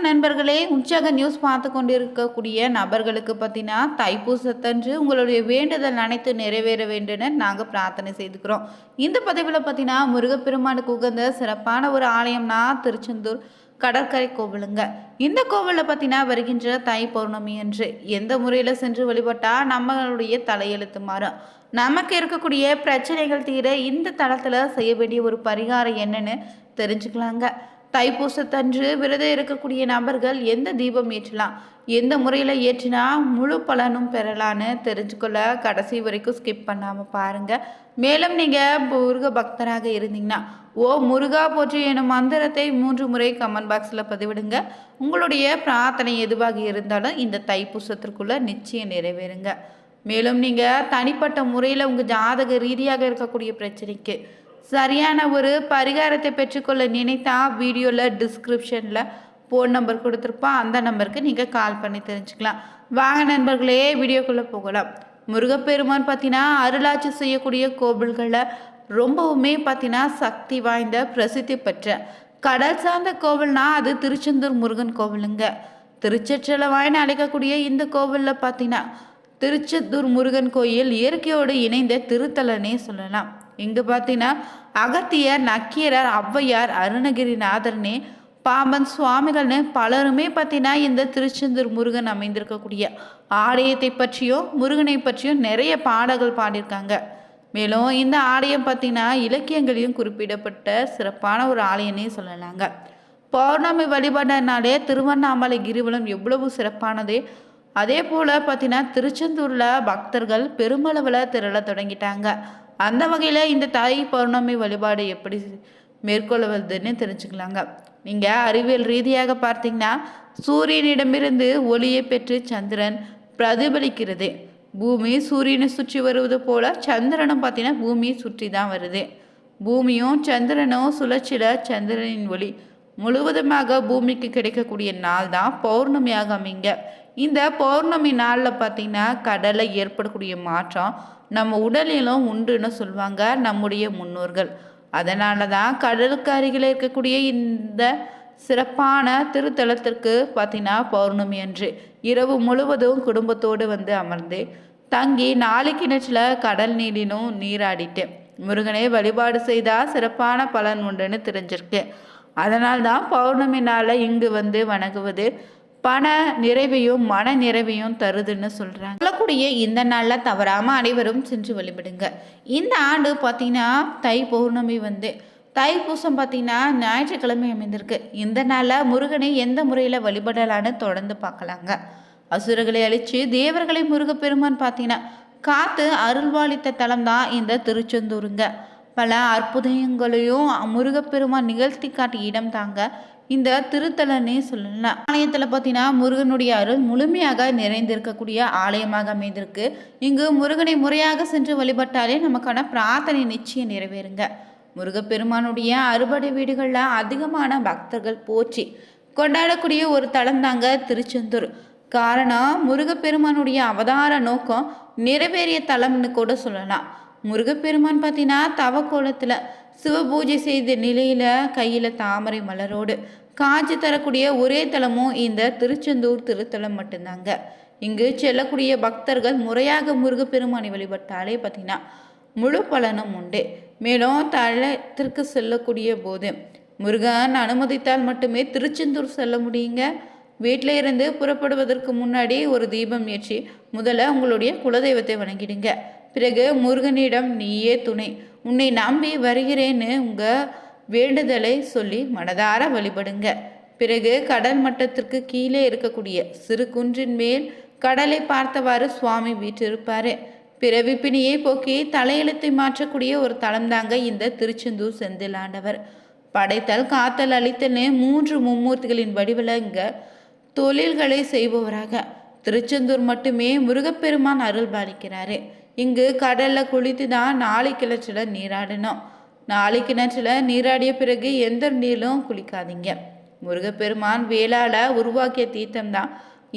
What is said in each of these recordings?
வணக்கம் நண்பர்களே. உற்சாக நியூஸ் பார்த்து கொண்டிருக்கக்கூடிய நபர்களுக்கு பார்த்தீங்கன்னா தைப்பூசத்தன்று உங்களுடைய வேண்டுதல் அனைத்து நிறைவேற வேண்டும்னு நாங்கள் பிரார்த்தனை செய்துக்கிறோம். இந்த பதிவில் பார்த்தீங்கன்னா முருகப்பெருமானுக்கு உகந்த சிறப்பான ஒரு ஆலயம்னா திருச்செந்தூர் கடற்கரை கோவிலுங்க. இந்த கோவிலில் பார்த்தீங்கன்னா வருகின்ற தை பௌர்ணமி அன்று எந்த முறையில் சென்று வழிபட்டால் நம்மளுடைய தலையெழுத்து மாறும். நமக்கு இருக்கக்கூடிய பிரச்சனைகள் தீர இந்த தளத்தில் செய்ய வேண்டிய ஒரு பரிகாரம் என்னன்னு தெரிஞ்சுக்கலாங்க. தைப்பூசத்தன்று விரதம் இருக்கக்கூடிய நபர்கள் எந்த தீபம் ஏற்றலாம்? எந்த முறையில் ஏற்றினா முழு பலனும் பெறலான்னு தெரிஞ்சுக்கொள்ள கடைசி வரைக்கும் ஸ்கிப் பண்ணாமல் பாருங்கள் மேலும் நீங்கள் முருக பக்தராக இருந்தீங்கன்னா ஓ முருகா போற்றி எனும் மந்திரத்தை மூன்று முறை கமெண்ட் பாக்ஸில் பதிவிடுங்க. உங்களுடைய பிரார்த்தனை எதுவாக இருந்தாலும் இந்த தைப்பூசத்திற்குள்ளே நிச்சயம் நிறைவேறுங்க. மேலும் நீங்கள் தனிப்பட்ட முறையில் உங்கள் ஜாதக ரீதியாக இருக்கக்கூடிய பிரச்சனைக்கு சரியான ஒரு பரிகாரத்தை பெற்றுக்கொள்ள நினைத்தா வீடியோவில் டிஸ்கிரிப்ஷனில் ஃபோன் நம்பர் கொடுத்துருப்போம் அந்த நம்பருக்கு நீங்கள் கால் பண்ணி தெரிஞ்சுக்கலாம். வாங்க நண்பர்களே வீடியோக்குள்ளே போகலாம். முருகப்பெருமான் பார்த்தீங்கன்னா அருளாட்சி செய்யக்கூடிய கோவில்களை ரொம்பவுமே பார்த்தீங்கன்னா சக்தி வாய்ந்த பிரசித்தி பெற்ற கடல் சார்ந்த கோவில்னா அது திருச்செந்தூர் முருகன் கோவிலுங்க. திருச்செற்றலவாயின்னு அழைக்கக்கூடிய இந்த கோவிலில் பார்த்தீங்கன்னா திருச்செந்தூர் முருகன் கோயில் இயற்கையோடு இணைந்த திருத்தலனே சொல்லலாம். இங்கே பார்த்தீங்கன்னா அகத்தியர் நக்கீரர் ஔவையார் அருணகிரிநாதர்னே பாம்பன் சுவாமிகள்னு பலருமே பார்த்தீங்கன்னா இந்த திருச்செந்தூர் முருகன் அமைந்திருக்கக்கூடிய ஆலயத்தை பற்றியும் முருகனை பற்றியும் நிறைய பாடல்கள் பாடியிருக்காங்க. மேலும் இந்த ஆலயம் பார்த்தீங்கன்னா இலக்கியங்களையும் குறிப்பிடப்பட்ட சிறப்பான ஒரு ஆலயம்னே சொல்லலாங்க. பௌர்ணமி வழிபாடுனாலே திருவண்ணாமலை கிரிவலம் எவ்வளவு சிறப்பானது. அதே போல் பார்த்தீங்கன்னா திருச்செந்தூரில் பக்தர்கள் பெருமளவில் திரள தொடங்கிட்டாங்க. அந்த வகையில் இந்த தாய் பௌர்ணமி வழிபாடு எப்படி மேற்கொள்வதுன்னு தெரிஞ்சுக்கலாங்க. நீங்கள் அறிவியல் ரீதியாக பார்த்தீங்கன்னா சூரியனிடமிருந்து ஒளியை பெற்று சந்திரன் பிரதிபலிக்கிறது. பூமி சூரியனை சுற்றி வருவது போல் சந்திரனும் பார்த்தீங்கன்னா பூமியை சுற்றி தான் வருது. பூமியும் சந்திரனும் சுழற்சியில் சந்திரனின் ஒளி. முழுவதுமாக பூமிக்கு கிடைக்கக்கூடிய நாள் தான் பௌர்ணமியாக அமைங்க. இந்த பௌர்ணமி நாளில் பார்த்திங்கன்னா கடலில் ஏற்படக்கூடிய மாற்றம் நம்ம உடலிலும் உண்டுன்னு சொல்லுவாங்க நம்முடைய முன்னோர்கள். அதனால தான் கடலுக்கு அருகில் இருக்கக்கூடிய இந்த சிறப்பான திருத்தலத்திற்கு பார்த்தீங்கன்னா பௌர்ணமி அன்று இரவு முழுவதும் குடும்பத்தோடு வந்து அமர்ந்து தங்கி நாளைக்கு கிணற்றில் கடல் நீரிலும் நீராடிட்டு முருகனை வழிபாடு செய்தால் சிறப்பான பலன் உண்டுன்னு தெரிஞ்சிருக்கு. அதனால்தான் பௌர்ணமி நாளில் இங்கு வந்து வணங்குவது பண நிறைவையும் மன நிறைவையும் தருதுன்னு சொல்கிறாங்க வரக்கூடிய இந்த நாளில் தவறாமல் அனைவரும் சென்று வழிபடுங்க. இந்த ஆண்டு பார்த்தீங்கன்னா தை பௌர்ணமி வந்து தைப்பூசம் பார்த்தீங்கன்னா ஞாயிற்றுக்கிழமை அமைந்திருக்கு. இந்த நாளில் முருகனை எந்த முறையில் வழிபடலான்னு தொடர்ந்து பார்க்கலாங்க அசுரர்களை அழித்து தேவர்களை முருகப்பெருமான் பார்த்தீங்கன்னா காத்து அருள்வாளித்த தலம் தான் இந்த திருச்செந்தூருங்க. பல அற்புதங்களையும் முருகப்பெருமான் நிகழ்த்தி காட்டிய இடம் தாங்க இந்த திருத்தலனே சொல்லலாம். ஆலயத்தில் பார்த்தீங்கன்னா முருகனுடைய அருள் முழுமையாக நிறைந்திருக்கக்கூடிய ஆலயமாக அமைந்திருக்கு. இங்கு முருகனை முறையாக சென்று வழிபட்டாலே நமக்கான பிரார்த்தனை நிச்சயம் நிறைவேறுங்க. முருகப்பெருமானுடைய அறுபடை வீடுகளில் அதிகமான பக்தர்கள் போற்றி கொண்டாடக்கூடிய ஒரு தலம் தாங்க திருச்செந்தூர். காரணம் முருகப்பெருமானுடைய அவதார நோக்கம் நிறைவேறிய தலம்னு கூட சொல்லலாம். முருகப்பெருமான் பார்த்தீங்கன்னா தவக்கோலத்தில் சிவபூஜை செய்த நிலையில் கையில் தாமரை மலரோடு காட்சி தரக்கூடிய ஒரே தலமும் இந்த திருச்செந்தூர் திருத்தலம் மட்டும்தாங்க. இங்கு செல்லக்கூடிய பக்தர்கள் முறையாக முருகப்பெருமானை வழிபட்டாலே பார்த்தீங்கன்னா முழு பலனும் உண்டு. மேலும் தளத்திற்கு செல்லக்கூடிய போது முருகன் அனுமதித்தால் மட்டுமே திருச்செந்தூர் செல்ல முடியுங்க. வீட்டில் இருந்து புறப்படுவதற்கு முன்னாடி ஒரு தீபம் ஏற்றி முதல்ல உங்களுடைய குலதெய்வத்தை வணங்கிடுங்க. பிறகு முருகனிடம் நீயே துணை. உன்னை நம்பி வருகிறேன்னு உங்கள் வேண்டுதலை சொல்லி மனதார வழிபடுங்க. பிறகு கடல் மட்டத்திற்கு கீழே இருக்கக்கூடிய சிறு குன்றின் மேல் கடலை பார்த்தவாறு சுவாமி வீற்றிருப்பார். பிறவி பிணியை போக்கி தலையெழுத்தை மாற்றக்கூடிய ஒரு தளம் தாங்க இந்த திருச்செந்தூர் செந்திலாண்டவர் படைத்தல் காத்தல் அளித்தல்னு மூன்று மும்மூர்த்திகளின் வடிவில் இங்கே தொழில்களை செய்பவராக. திருச்செந்தூர் மட்டுமே முருகப்பெருமான் அருள் பாலிக்கிறாரு. இங்கு கடலில் குளித்து தான் நாளை கிணற்றில் நீராடணும். நாளை கிணற்றில் நீராடிய பிறகு எந்த நீரும் குளிக்காதீங்க. முருகப்பெருமான் வேளால உருவாக்கிய தீர்த்தம் தான்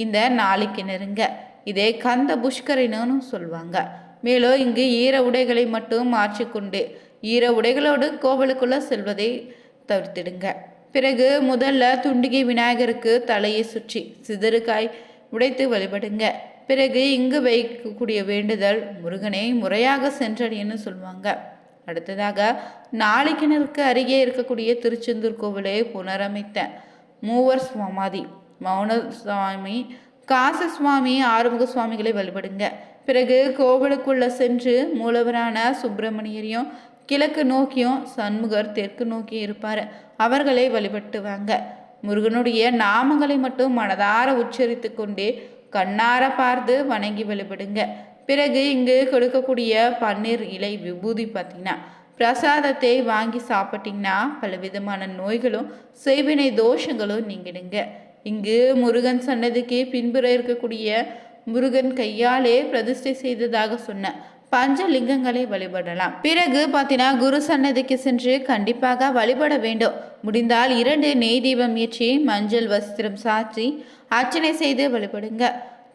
இந்த நாளை கிணறுங்க இதே கந்த புஷ்கரினும் சொல்லுவாங்க மேலும் இங்கு ஈர உடைகளை மட்டும் மாற்றிக்கொண்டு ஈர உடைகளோடு கோவிலுக்குள்ளே செல்வதை தவிர்த்திடுங்க. பிறகு முதல்ல துண்டிகை விநாயகருக்கு தலையை சுற்றி சிதறுக்காய் உடைத்து வழிபடுங்க. பிறகு இங்கு வைக்கக்கூடிய வேண்டுதல் முருகனை முறையாக சென்றடையன்னு சொல்லுவாங்க அடுத்ததாக நாளைக்கிணருக்கு அருகே இருக்கக்கூடிய திருச்செந்தூர் கோவிலை புனரமைத்த மூவர் சமாதி மௌன சுவாமி காச சுவாமி ஆறுமுக சுவாமிகளை வழிபடுங்க. பிறகு கோவிலுக்குள்ள சென்று மூலவரான சுப்பிரமணியரையும் கிழக்கு நோக்கியும் சண்முகர் தெற்கு நோக்கியும் இருப்பார். அவர்களை வழிபட்டு வாங்க. முருகனுடைய நாமங்களை மட்டும் மனதார உச்சரித்து கொண்டே கண்ணார பார்த்து வணங்கி வழிபடுங்க. பிறகு இங்கு கொடுக்கக்கூடிய பன்னீர் இலை விபூதி பார்த்தீங்கன்னா பிரசாதத்தை வாங்கி சாப்பிட்டீங்கன்னா பலவிதமான நோய்களும் செய்வினை தோஷங்களும் நீங்கிடுங்க. இங்கு முருகன் சன்னதிக்கு பின்புற இருக்கக்கூடிய முருகன் கையாலே பிரதிஷ்டை செய்ததாக சொன்ன பஞ்சலிங்கங்களை வழிபடலாம். பிறகு பார்த்தீங்கன்னா குரு சன்னதிக்கு சென்று கண்டிப்பாக வழிபட வேண்டும். முடிந்தால் இரண்டு நெய் தீபம் ஏற்றி மஞ்சள் வஸ்திரம் சாற்றி அர்ச்சனை செய்து வழிபடுங்க.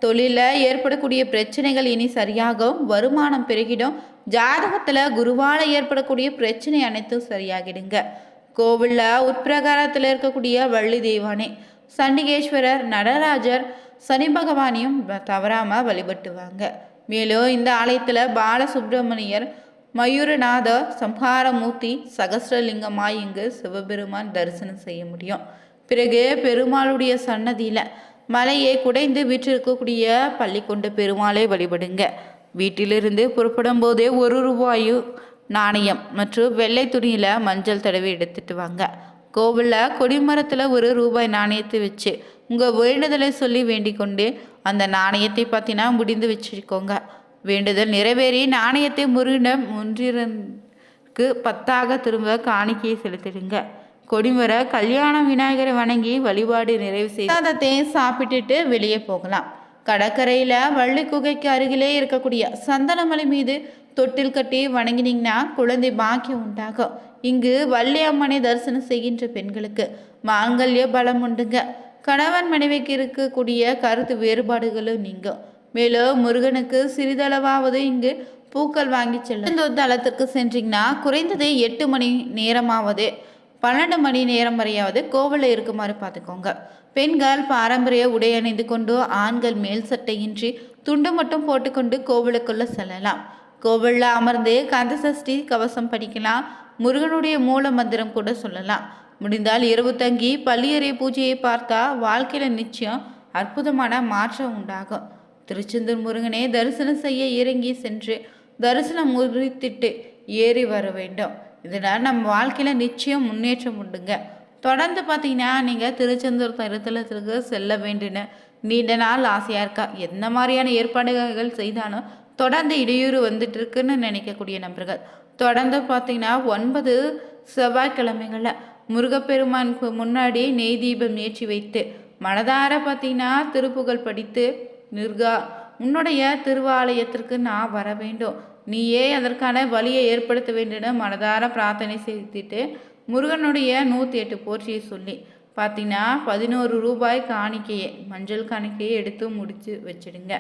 தொழிலில் ஏற்படக்கூடிய பிரச்சனைகள் இனி சரியாகும். வருமானம் பெருகிடும். ஜாதகத்தில் குருவால் ஏற்படக்கூடிய பிரச்சனை அனைத்தும் சரியாகிடுங்க. கோவிலில் உட்பிரகாரத்தில் இருக்கக்கூடிய வள்ளி தெய்வானே சண்டிகேஸ்வரர் நடராஜர் சனி பகவானையும் தவறாமல் வழிபட்டுவாங்க. மேலும் இந்த ஆலயத்தில் பாலசுப்ரமணியர் மயூரநாத சம்ஹாரமூர்த்தி சகசிரலிங்கமாய் இங்கு சிவபெருமான் தரிசனம் செய்ய முடியும். பிறகு பெருமாளுடைய சன்னதியில் மலையை குடைந்து வீற்றிருக்கக்கூடிய பள்ளி கொண்ட பெருமாளை வழிபடுங்க. வீட்டிலிருந்து புறப்படும் போதே ஒரு ரூபாயு நாணயம் மற்றும் வெள்ளை துணியில் மஞ்சள் தடவி எடுத்துட்டு வாங்க. கோவிலில் கொடிமரத்தில் ஒரு ரூபாய் நாணயத்தை வச்சு உங்கள் வேண்டுதலை சொல்லி வேண்டிக் கொண்டு அந்த நாணயத்தை பார்த்தீங்கன்னா முடிந்து வச்சுக்கோங்க வேண்டுதல் நிறைவேறி நாணயத்தை முருகிடம் ஒன்றிற்கு பத்தாக திரும்ப காணிக்கையை செலுத்திடுங்க. கொடிமர கல்யாண விநாயகரை வணங்கி வழிபாடு நிறைவு செய்து சாப்பிட்டுட்டு வெளியே போகலாம். கடற்கரையில் வள்ளி குகைக்கு அருகிலே இருக்கக்கூடிய சந்தனமலை மீது தொட்டில் கட்டி வணங்கினீங்கன்னா குழந்தை பாக்கியம் உண்டாகும். இங்கு வள்ளி அம்மனை தரிசனம் செய்கின்ற பெண்களுக்கு மாங்கல்ய பலம் உண்டுங்க. கணவன் மனைவிக்கு இருக்கக்கூடிய கருத்து வேறுபாடுகளும் நீங்கும். மேலும் முருகனுக்கு சிறிதளவாவது இங்கு பூக்கள் வாங்கி செல்லும் தளத்திற்கு சென்றீங்கன்னா குறைந்தது எட்டு மணி நேரமாவது பன்னெண்டு மணி நேரம் வரையாவது கோவிலில் இருக்குமாறு பார்த்துக்கோங்க. பெண்கள் பாரம்பரிய உடை அணிந்து கொண்டு ஆண்கள் மேல் சட்டையின்றி துண்டு மட்டும் போட்டுக்கொண்டு கோவிலுக்குள்ளே செல்லலாம். கோவிலில் அமர்ந்து கந்த சஷ்டி கவசம் படிக்கலாம் முருகனுடைய மூல மந்திரம் கூட சொல்லலாம். முடிந்தால் இரவு தங்கி பள்ளியறை பூஜையை பார்த்தா வாழ்க்கையில் நிச்சயம் அற்புதமான மாற்றம் உண்டாகும். திருச்செந்தூர் முருகனே தரிசனம் செய்ய இறங்கி சென்று தரிசனம் முறித்திட்டு ஏறி வர வேண்டும். இதனால் நம்ம வாழ்க்கையில் நிச்சயம் முன்னேற்றம் உண்டுங்க. தொடர்ந்து பார்த்தீங்கன்னா நீங்கள் திருச்செந்தூர் தருத்தலத்திற்கு செல்ல வேண்டின நீண்ட நாள் ஆசையாக இருக்கா? எந்த மாதிரியான ஏற்பாடுகள் செய்தாலும் தொடர்ந்து இடையூறு வந்துட்டு இருக்குன்னு நினைக்கக்கூடிய நபர்கள். தொடர்ந்து பார்த்தீங்கன்னா ஒன்பது செவ்வாய்க்கிழமைகளில் முருகப்பெருமானுக்கு முன்னாடி நெய் தீபம் ஏற்றி வைத்து மனதார பார்த்தீங்கன்னா திருப்புகள் படித்து நிர்கா உன்னுடைய திருவாலயத்திற்கு நான் வர வேண்டும். நீயே அதற்கான வழியை ஏற்படுத்த வேண்டும் மனதார பிரார்த்தனை செய்துட்டு முருகனுடைய நூற்றி எட்டு போற்றியை சொல்லி பார்த்தீங்கன்னா பதினோரு ரூபாய் காணிக்கையை மஞ்சள் காணிக்கையை எடுத்து முடித்து வச்சிடுங்க.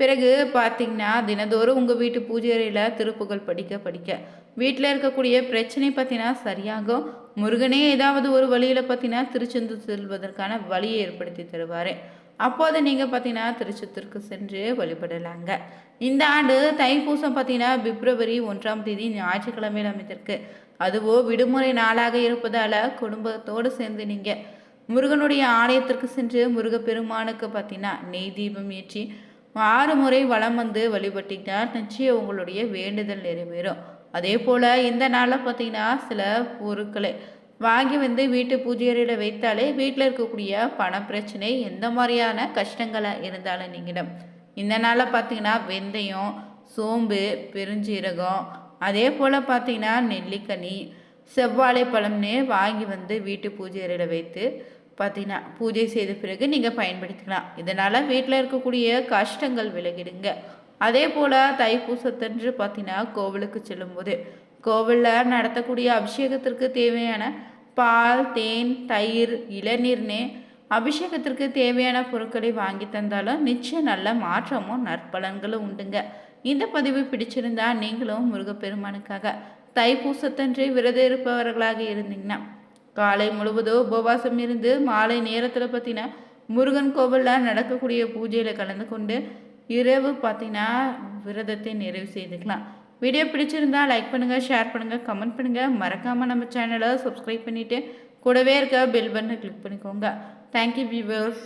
பிறகு பார்த்தீங்கன்னா தினந்தோறும் உங்கள் வீட்டு பூஜை அறையில் திருப்புகள் படிக்க படிக்க வீட்டில் இருக்கக்கூடிய பிரச்சனை பார்த்தீங்கன்னா சரியாகும். முருகனே ஏதாவது ஒரு வழியில் பார்த்தீங்கன்னா திருச்செந்தூர் செல்வதற்கான வழியை ஏற்படுத்தி தருவார். அப்போது நீங்கள் பார்த்தீங்கன்னா திருச்செந்தூருக்கு சென்று வழிபடலாங்க. இந்த ஆண்டு தைப்பூசம் பார்த்தீங்கன்னா பிப்ரவரி ஒன்றாம் தேதி ஞாயிற்றுக்கிழமையில் அமைத்திருக்கு அதுவோ விடுமுறை நாளாக இருப்பதால் குடும்பத்தோடு சேர்ந்து நீங்கள் முருகனுடைய ஆலயத்திற்கு சென்று முருகப்பெருமானுக்கு பார்த்தீங்கன்னா நெய் தீபம் ஏற்றி ஆறு முறை வளம் வந்து வழிபட்டீங்கன்னா நிச்சயம் உங்களுடைய வேண்டுதல் நிறைவேறும். அதே போல் இந்த நாளில் பார்த்தீங்கன்னா சில பொருட்களை வாங்கி வந்து வீட்டு பூஜை அறையில் வைத்தாலே வீட்டில் இருக்கக்கூடிய பண பிரச்சனை எந்த மாதிரியான கஷ்டங்களாக இருந்தாலும் நீங்கிடும். இந்த நாளில் பார்த்தீங்கன்னா வெந்தயம் சோம்பு பெருஞ்சீரகம் அதே போல் பார்த்தீங்கன்னா நெல்லிக்கனி செவ்வாழை பழம்னு வாங்கி வந்து வீட்டு பூஜை அறையில் வைத்து பார்த்தீங்கன்னா பூஜை செய்த பிறகு நீங்கள் பயன்படுத்திக்கலாம். இதனால் வீட்டில் இருக்கக்கூடிய கஷ்டங்கள் விலகிடுங்க. அதே போல் தைப்பூசத்தன்று பார்த்தீங்கன்னா கோவிலுக்கு செல்லும்போது. கோவிலில் நடத்தக்கூடிய அபிஷேகத்திற்கு தேவையான பால் தேன் தயிர் இளநீர்னே அபிஷேகத்திற்கு தேவையான பொருட்களை வாங்கி தந்தாலும் நிச்சயம் நல்ல மாற்றமும் நற்பலன்களும் உண்டுங்க. இந்த பதிவு பிடிச்சிருந்தா நீங்களும் முருகப்பெருமானுக்காக தைப்பூசத்தன்றே விரதம் இருப்பவர்களாக இருந்தீங்கன்னா காலை முழுவதும் உபவாசம் இருந்து மாலை நேரத்தில் பார்த்தீங்கன்னா முருகன் கோவிலில் நடக்கக்கூடிய பூஜையில் கலந்து கொண்டு இரவு பார்த்தீங்கன்னா விரதத்தை நிறைவு செய்துக்கலாம். வீடியோ பிடிச்சிருந்தா லைக் பண்ணுங்கள் ஷேர் பண்ணுங்கள் கமெண்ட் பண்ணுங்கள் மறக்காமல் நம்ம சேனலை சப்ஸ்கிரைப் பண்ணிவிட்டு கூடவே இருக்க பெல் பட்டனை கிளிக் பண்ணிக்கோங்க. Thank you viewers